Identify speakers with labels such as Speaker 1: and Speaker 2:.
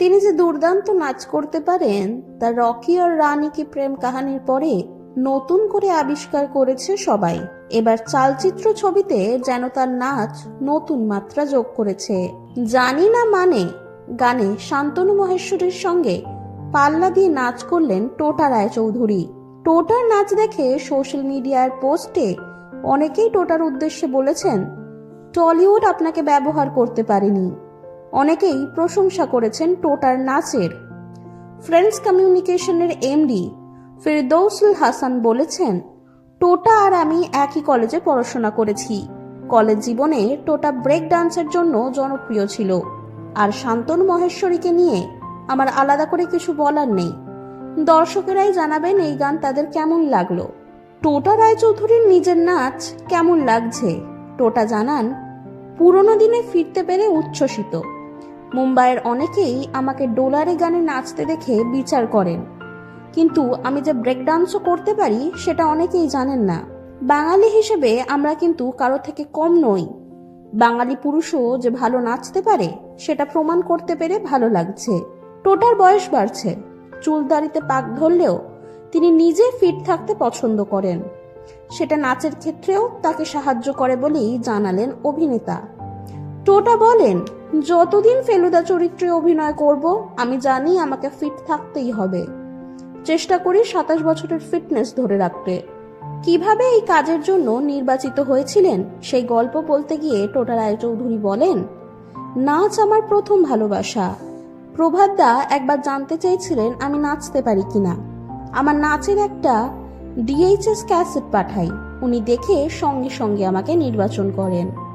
Speaker 1: তিনি যে দুর্দান্ত নাচ করতে পারেন, তা রকি আর রানী কি প্রেম কাহানির পরে নতুন করে আবিষ্কার করেছে সবাই। এবার চালচিত্র ছবিতে যেন তার নাচ নতুন মাত্রা যোগ করেছে। জানি না মানে গানে শান্তনু মহেশ্বরীর সঙ্গে পাল্লা দিয়ে নাচ করলেন টোটা রায়চৌধুরী। টোটার নাচ দেখে সোশ্যাল মিডিয়ার পোস্টে অনেকেই টোটার উদ্দেশ্যে বলেছেন, টলিউড আপনাকে ব্যবহার করতে পারেনি। অনেকেই প্রশংসা করেছেন টোটার নাচের ফ্রেন্ডস কমিউনিকেশনের এমডি ফিরদৌসুল হাসান বলেছেন, টোটা আর আমি একই কলেজে পড়াশোনা করেছি। কলেজ জীবনে টোটা ব্রেক ডান্সের জন্য জনপ্রিয় ছিল। আর শান্তনু মহেশ্বরীকে নিয়ে আমার আলাদা করে কিছু বলার নেই। দর্শকেরাই জানাবেন এই গান তাদের কেমন লাগল। টোটা রায়চৌধুরীর নিজের নাচ কেমন লাগছে? টোটা জানান, পুরনো দিনে ফিরতে পেরে উচ্ছ্বসিত। মুম্বাইয়ের অনেকেই আমাকে ডোলারে গানে নাচতে দেখে বিচার করেন। কিন্তু আমি যে ব্রেক ডান্সও করতে পারি, সেটা অনেকেই জানেন না। বাঙালি হিসেবে আমরা কিন্তু কারও থেকে কম নই। বাঙালি পুরুষও যে ভালো নাচতে পারে, সেটা প্রমাণ করতে পেরে ভালো লাগছে। টোটার বয়স বাড়ছে। চুলদারিতে পাক ধরলেও তিনি নিজে ফিট থাকতে পছন্দ করেন। সেটা নাচের ক্ষেত্রেও তাকে সাহায্য করে বলেই জানালেন অভিনেতা। টোটা বলেন যতদিন ফেলুদা চরিত্রে অভিনয় করব, আমি জানি আমাকে ফিট থাকতেই হবে। চেষ্টা করি সাতাশ বছরের ফিটনেস ধরে রাখতে। কীভাবে এই কাজের জন্য নির্বাচিত হয়েছিলেন, সেই গল্প বলতে গিয়ে টোটা রায়চৌধুরী বলেন, নাচ আমার প্রথম ভালোবাসা। প্রভাতদা একবার জানতে চেয়েছিলেন আমি নাচতে পারি কিনা। আমার নাচের একটা ডিএইচএস ক্যাসেট পাঠাই। উনি দেখে সঙ্গে সঙ্গে আমাকে নির্বাচন করেন।